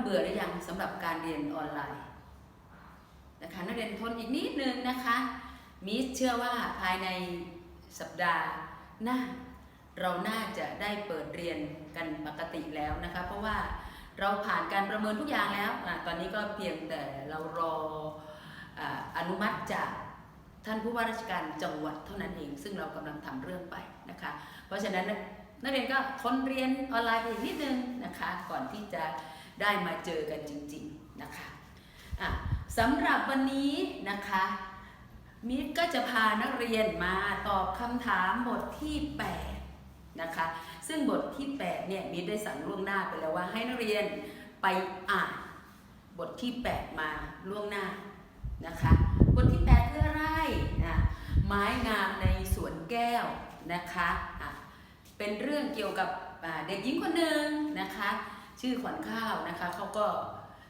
เบื่อหรือยังสำหรับการเรียนออนไลน์นะคะนักเรียนทนอีกนิดนึงนะคะมิสเชื่อว่าภายในสัปดาห์หน้าเราน่าจะได้เปิดเรียนกันปกติแล้วนะคะ เพราะว่าเราผ่านการประเมินทุกอย่างแล้วอตอนนี้ก็เพียงแต่เรารอออนุมัติจากท่านผู้ว่าราชการจังหวัดเท่านั้นเอง ซึ่งเรากำลังทำเรื่องไปนะคะ เพราะฉะนั้นนักเรียนก็ทนเรียนออนไลน์ไปอีกนิดนึงนะคะ ก่อนที่จะ ได้มาเจอกันจริงๆนะคะะสำหรับวันนี้นะคะมิตรก็จะพานักเรียนมาตอบคำถามบทที่ 8 นะคะ ซึ่งบทที่ 8 เนี่ยมิตรได้สั่งล่วงหน้าไปแล้วว่าให้นักเรียนไปอ่านบทที่ 8 มาล่วงหน้านะคะ บทที่ 8 คืออะไรอะไม้งามในสวนแก้วนะคะะเป็นเรื่องเกี่ยวกับเด็กหญิงคนหนึ่งนะคะ ชื่อขวัญข้าวนะคะเขาก็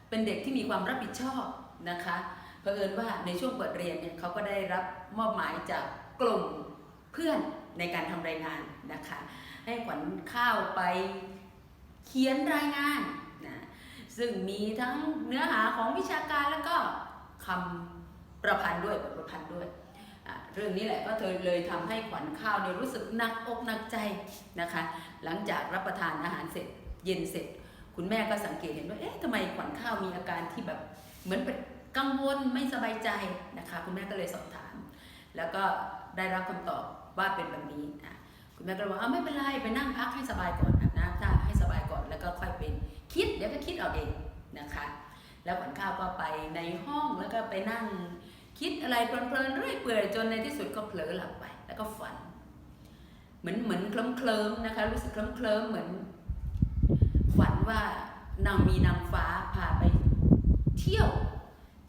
เป็นเด็กที่มีความรับผิดชอบนะคะเผอิญว่าในช่วงเปิดเรียนเนี่ยเขาก็ได้รับมอบหมายจากกลุ่มเพื่อนในการทำรายงานนะคะ ให้ขวัญข้าวไปเขียนรายงานนะซึ่งมีทั้งเนื้อหาของวิชาการแล้วก็คำประพันธ์ด้วยบทประพันธ์ด้วย เรื่องนี้แหละก็เธอเลยทำให้ขวัญข้าวเนี่ยรู้สึกหนักอกหนักใจนะคะ หลังจากรับประทานอาหารเสร็จเย็นเสร็จ คุณแม่ก็สังเกตเห็นว่าเอ๊ะทำไมขวัญข้าวมีอาการที่แบบเหมือนเป็นกังวลไม่สบายใจนะคะ คุณแม่ก็เลยสอบถาม แล้วก็ได้รับคำตอบว่าเป็นแบบนี้อะคุณแม่ก็เลยบอกเอาไม่เป็นไรไปนั่งพักให้สบายก่อนอาบน้ำท่าให้สบายก่อนแล้วก็ค่อยเป็นคิดเดี๋ยวก็คิดเอาเองนะคะ แล้วขวัญข้าวก็ไปในห้องแล้วก็ไปนั่งคิดอะไรเพลินๆเรื่อยเปื่อยจนในที่สุดก็เผลอหลับไป แล้วก็ฝัน เหมือนเหมือนเคลิ้มๆนะคะ รู้สึกเคลิ้มๆเหมือน ว่านางมีนางฟ้าพาไปเที่ยว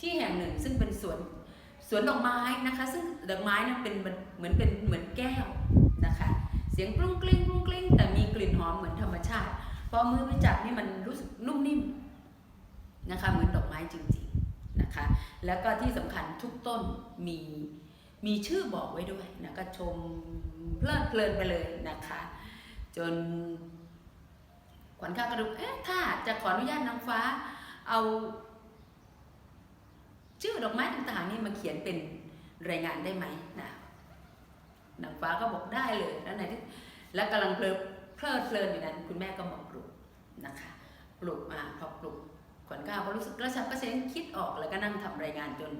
ที่แห่งหนึ่งซึ่งเป็นสวนสวนดอกไม้นะคะ ซึ่งดอกไม้นั้นเป็นเหมือนเหมือนเป็นเหมือนแก้วนะคะ เสียงกรุ้งกลิ้งกรุ้งกลิ้งแต่มีกลิ่นหอมเหมือนธรรมชาติพอมือไปจับนี่มันรู้สึกนุ่มนิ่มนะคะ เหมือนดอกไม้จริงๆนะคะ แล้วก็ที่สำคัญทุกต้นมีมีชื่อบอกไว้ด้วยนะก็ชมเพลิดเพลินไปเลยนะคะ จน ขวัญข้าวก็ดูเอ๊ะถ้าจะขออนุญาตนางฟ้า เอา ชื่อดอกไม้ต่างๆนี่มาเขียนเป็นรายงานได้ไหมนะนางฟ้าก็บอกได้เลยแล้วในที่แล้วกำลังเพลิดเพลิดเพลินอยู่นั้น คุณแม่ก็มาปลุกนะคะปลุกมาพอปลุกขวัญข้าวก็รู้สึกกระฉับกระเฉงคิดออกแล้วก็นั่งทำรายงานจน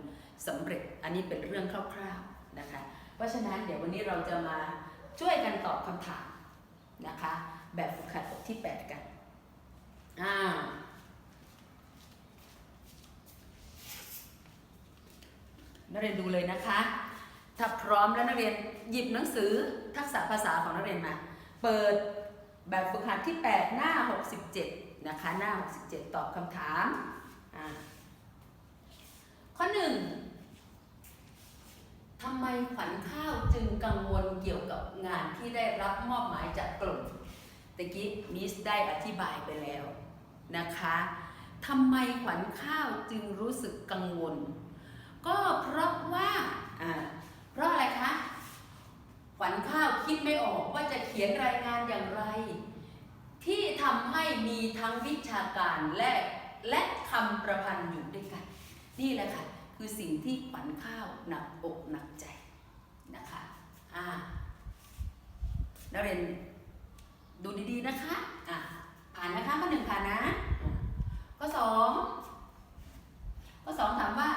สำเร็จอันนี้เป็นเรื่องคร่าวๆนะคะ เพราะฉะนั้นเดี๋ยววันนี้เราจะมาช่วยกันตอบคำถามนะคะ แบบฝึกหัดบทที่ 8 กัน อ่านักเรียนดูเลยนะคะ ถ้าพร้อมแล้วนักเรียนหยิบหนังสือทักษะภาษาของนักเรียนมา เปิดแบบฝึกหัดที่ 8 หน้า 67 นะคะ หน้า 67 ตอบคำถามอ่าข้อ 1ทำไมขวัญข้าวจึงกังวลเกี่ยวกับงานที่ได้รับมอบหมายจากกลุ่มตะกี้มิสได้อธิบายไปแล้ว นะคะทำไมขวัญข้าวจึงรู้สึกกังวล ก็เพราะว่าเพราะอะไรคะขวัญข้าวคิดไม่ออกว่าจะเขียนรายงานอย่างไร ที่ทำให้มีทั้งวิชาการและและคำประพันธ์อยู่ด้วยกัน นี่แหละค่ะคือสิ่งที่ขวัญข้าวหนักอกหนักใจนะคะอ่านักเรียนดูดีๆนะคะอะ ผ่านนะคะข้อหนึ่งผ่านนะ ข้อสองข้อสองถามว่า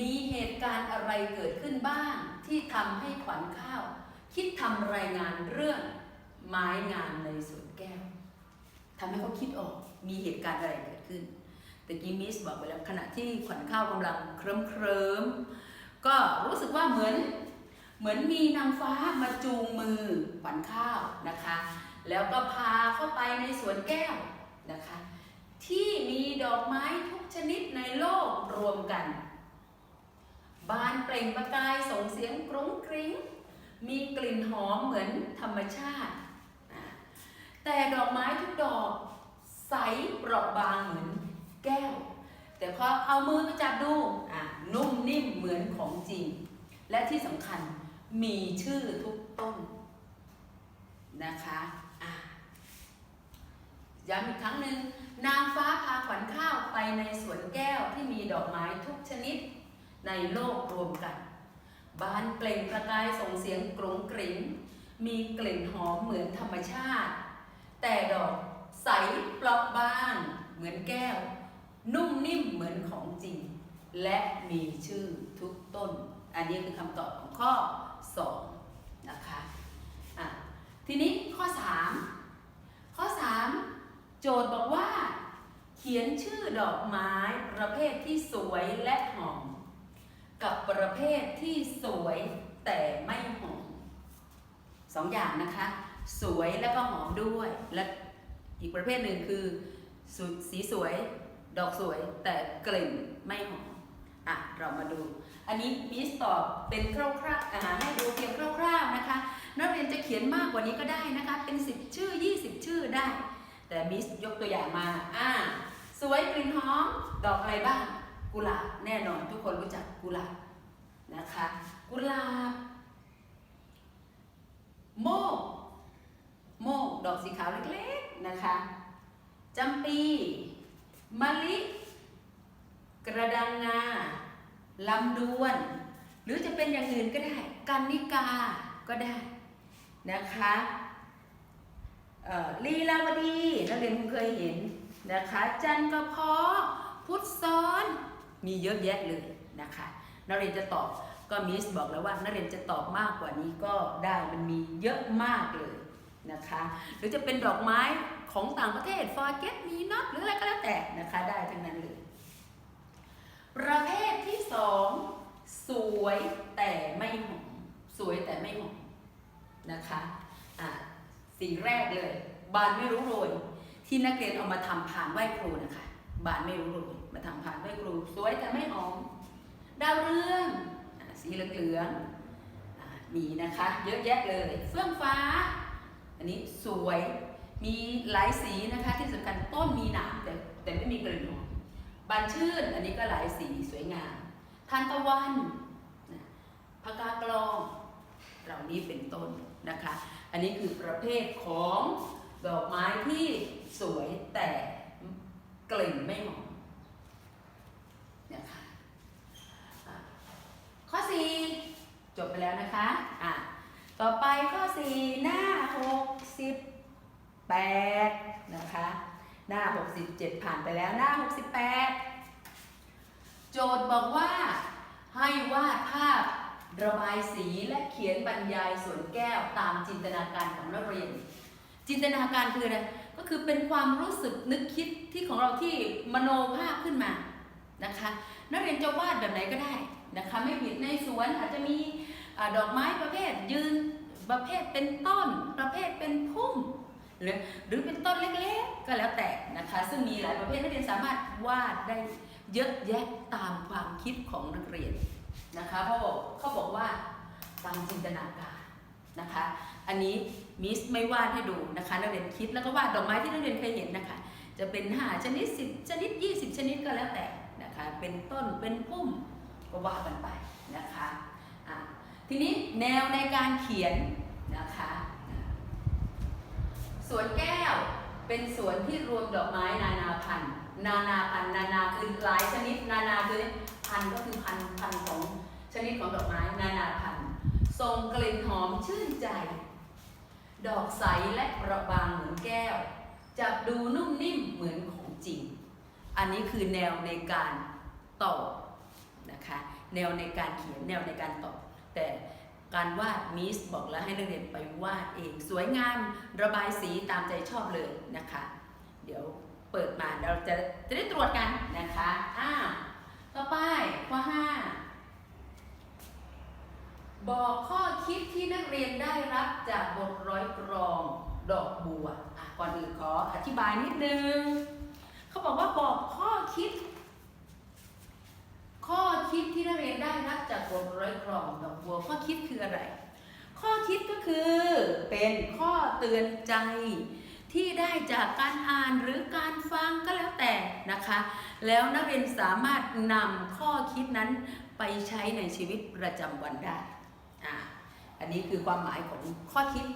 มีเหตุการณ์อะไรเกิดขึ้นบ้าง ที่ทำให้ขวัญข้าว คิดทำรายงานเรื่องไม้งามในสวนแก้วทำให้เขาคิดออกมีเหตุการณ์อะไรเกิดขึ้นแต่กี้มิสบอกไปแล้วขณะที่ขวัญข้าวกำลังเคลิ้มเคลิ้มก็รู้สึกว่าเหมือนเหมือนมีนางฟ้ามาจูงมือขวัญข้าวนะคะ แล้วก็พาเข้าไปในสวนแก้วนะคะ ที่มีดอกไม้ทุกชนิดในโลกรวมกัน บานเปล่งประกายส่งเสียงกรุ้งกริ้ง มีกลิ่นหอมเหมือนธรรมชาติ แต่ดอกไม้ทุกดอกใสเปราะบางเหมือนแก้ว แต่พอเอามือไปจับดูอะนุ่มนิ่มเหมือนของจริง และที่สำคัญมีชื่อทุกต้น นะคะะย้ำอีกครั้งหนึ่งนางฟ้าพาขวัญข้าวไปในสวนแก้วที่มีดอกไม้ทุกชนิดในโลกรวมกัน บานเปล่งประกายส่งเสียงกรุงกริ้งมีกลิ่นหอมเหมือนธรรมชาติ แต่ดอกใสเปราะบางเหมือนแก้ว นุ่มนิ่มเหมือนของจริง และมีชื่อทุกต้น อันนี้คือคำตอบของข้อ 2 นะคะ ทีนี้ข้อ 3 ข้อ 3 โจทย์บอกว่า เขียนชื่อดอกไม้ประเภทที่สวยและหอม กับประเภทที่สวยแต่ไม่หอมสองอย่างนะคะ สวยแล้วก็หอมด้วยและอีกประเภทหนึ่งคือสสีสวย ดอกสวยแต่กลิ่นไม่หอม อะเรามาดู อันนี้มิสตอบเป็นคร่าวๆอ่าให้ดูเพียงคร่าวๆนะคะ นักเรียนจะเขียนมากกว่านี้ก็ได้นะคะ เป็น 10 ชื่อ 20 ชื่อได้ แต่มิสยกตัวอย่างมาอ่าสวยกลิ่นหอมดอกอะไรบ้าง กุหลาบแน่นอนทุกคนรู้จักกุหลาบนะคะ กุหลาบโมกโมกดอกสีขาวเล็กๆนะคะจำปีมะลิ กระดังงาลำดวน หรือจะเป็นอย่างอื่นก็ได้กันนิกาก็ได้นะคะลีลาวดีนักเรียนคงเคยเห็นนะคะ จันกระเพาะพุทธซ้อนมีเยอะแยะเลยนะคะนักเรียนจะตอบก็มิสบอกแล้วว่านักเรียนจะตอบมากกว่านี้ก็ได้มันมีเยอะมากเลยนะคะ หรือจะเป็นดอกไม้ของต่างประเทศ forget me not หรืออะไรก็แล้วแต่นะคะ ได้ทั้งนั้นเลย ประเภทที่สองสวยแต่ไม่หอมสวยแต่ไม่หอมนะคะอะสิ่งแรกเลย บานไม่รู้โรยที่นักเรียนเอามาทำผ่านไหว้ครูนะคะ บานไม่รู้โรยมาทำผ่านไหว้ครู สวยแต่ไม่หอมดาวเรืองสีเหลืองๆมีนะคะ เยอะแยะเลยเฟื่องฟ้า อันนี้สวยมีหลายสีนะคะที่สำคัญต้นมีหนามแต่แต่ไม่มีกลิ่นหอม บานชื่น อันนี้ก็หลายสีสวยงามทานตะวันนะกากลองเหล่านี้เป็นต้นนะคะ อันนี้คือประเภทของดอกไม้ที่สวยแต่กลิ่นไม่หอมนะคะอะข้อ 4 จบไปแล้วนะคะอะต่อไปข้อ 4 หน้า 68 นะคะ หน้า 67 ผ่านไปแล้วหน้า 68 โจทย์บอกว่าให้วาดภาพระบายสีและเขียนบรรยายสวนแก้วตามจินตนาการของนักเรียน จินตนาการคืออะไรก็คือเป็นความรู้สึกนึกคิดที่ของเราที่มโนภาพขึ้นมานะคะ นักเรียนจะวาดแบบไหนก็ได้นะคะ ไม่ผิดในสวนอาจจะมีอาดอกไม้ประเภทยืนประเภทเป็นต้น ประเภทเป็นพุ่ม หรือหรือเป็นต้นเล็กๆ ก็แล้วแต่นะคะ ซึ่งมีหลายประเภทนักเรียนสามารถวาดได้เยอะแยะตามความคิดของนักเรียนนะคะเพราะบอกเขาบอกว่าตามจินตนาการนะคะ อันนี้มิสไม่วาดให้ดูนะคะนักเรียนคิดแล้วก็วาดดอกไม้ที่นักเรียนเคยเห็นนะคะ จะเป็น5ชนิด10ชนิด 20 ชนิดก็แล้วแต่นะคะเป็นต้นเป็นพุ่มก็ว่ากันไปนะคะะทีนี้แนวในการเขียน สวนแก้วเป็นสวนที่รวมดอกไม้นานาพันธุ์ นานาพันธุ์นานาคือหลายชนิด นานาคือพันธุ์ก็คือพันธุ์พันธุ์ของชนิดของดอกไม้นานาพันธุ์ทรงกลิ่นหอมชื่นใจ ดอกใสและประบางเหมือนแก้ว จับดูนุ่มนิ่มเหมือนของจริง อันนี้คือแนวในการตอบนะคะ แนวในการเขียนแนวในการตอบแต่ การวาดมิสบอกแล้วให้นักเรียนไปวาดเอง สวยงามระบายสีตามใจชอบเลยนะคะ เดี๋ยวเปิดมาเราจะจะได้ตรวจกันนะคะอ่าต่อไปข้อห้าบอกข้อคิดที่นักเรียนได้รับจากบทร้อยกรองดอกบัวอะก่อนอื่นขออธิบายนิดนึงเขาบอกว่าบอกข้อคิด คิดที่นักเรียนได้รับจากบทร้อยกรองดอกบัวข้อคิดคืออะไร ข้อคิดก็คือเป็นข้อเตือนใจที่ได้จากการอ่านหรือการฟังก็แล้วแต่นะคะ แล้วนักเรียนสามารถนำข้อคิดนั้นไปใช้ในชีวิตประจำวันได้อ่าอันนี้คือความหมายของข้อคิด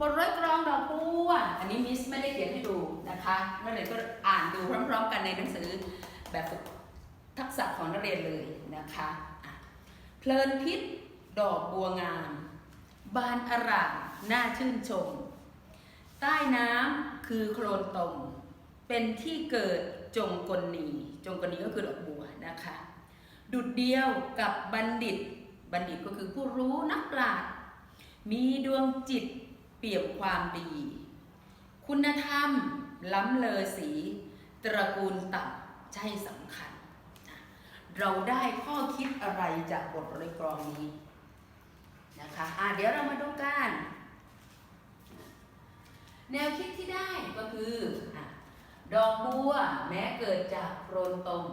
บทร้อยกรองดอกบัวอันนี้มิสไม่ได้เขียนให้ดูนะคะนักเรียนก็อ่านดูพร้อม ๆ กันในหนังสือแบบฝึก ทักษะของนักเรียนเลยนะคะะเพลินพิษดอกบัวงาม บานอร่ามน่าชื่นชม ใต้น้ำคือโคลนตม เป็นที่เกิดจงกลนี จงกลนีก็คือดอกบัวนะคะ ดุดเดียวกับบัณฑิต บัณฑิตก็คือผู้รู้นักปราชญ์มีดวงจิตเปี่ยมความดี คุณธรรมล้ำเลอสี ตระกูลต่ำใช่สำคัญ เราได้ข้อคิดอะไรจากบทเรียกรองนี้นะคะอะเดี๋ยวเรามาดูกัน แนวคิดที่ได้ก็คืออะดอกบัวแม้เกิดจากโครนตม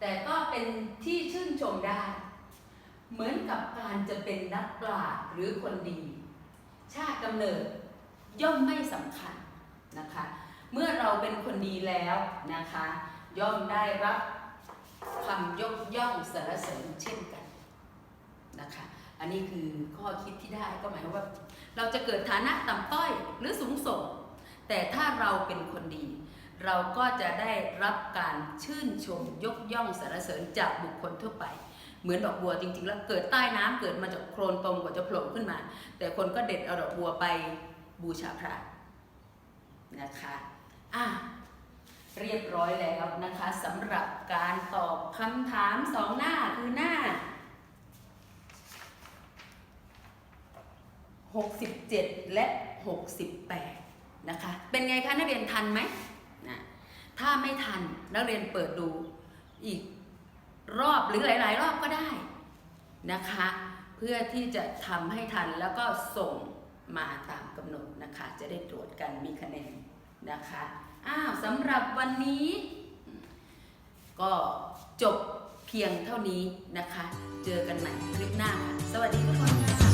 แต่ก็เป็นที่ชื่นชมได้ เหมือนกับการจะเป็นนักปราชญ์หรือคนดี ชาติกำเนิดย่อมไม่สำคัญนะคะ เมื่อเราเป็นคนดีแล้วนะคะ ย่อมได้รับ คำยกย่องสรรเสริญเช่นกันนะคะ อันนี้คือข้อคิดที่ได้ก็หมายความว่า เราจะเกิดฐานะต่ำต้อยหรือสูงส่ง แต่ถ้าเราเป็นคนดี เราก็จะได้รับการชื่นชมยกย่องสรรเสริญจากบุคคลทั่วไป เหมือนดอกบัวจริง ๆ แล้วเกิดใต้น้ำเกิดมาจากโคลนตมกว่าจะโผล่ขึ้นมา แต่คนก็เด็ดเอาดอกบัวไปบูชาพระนะคะอะ เรียบร้อยแล้วนะคะสำหรับการตอบคำถามสองหน้าคือหน้า 67 และ 68 นะคะ เป็นไงคะนักเรียนทันไหมนะถ้าไม่ทันนักเรียนเปิดดูอีกรอบหรือหลาย ๆ รอบก็ได้นะคะ เพื่อที่จะทำให้ทันแล้วก็ส่งมาตามกำหนดนะคะ จะได้ตรวจกันมีคะแนนนะคะ อ้าวสำหรับวันนี้ ก็จบเพียงเท่านี้นะคะ เจอกันใหม่คลิปหน้าค่ะ สวัสดีทุกคน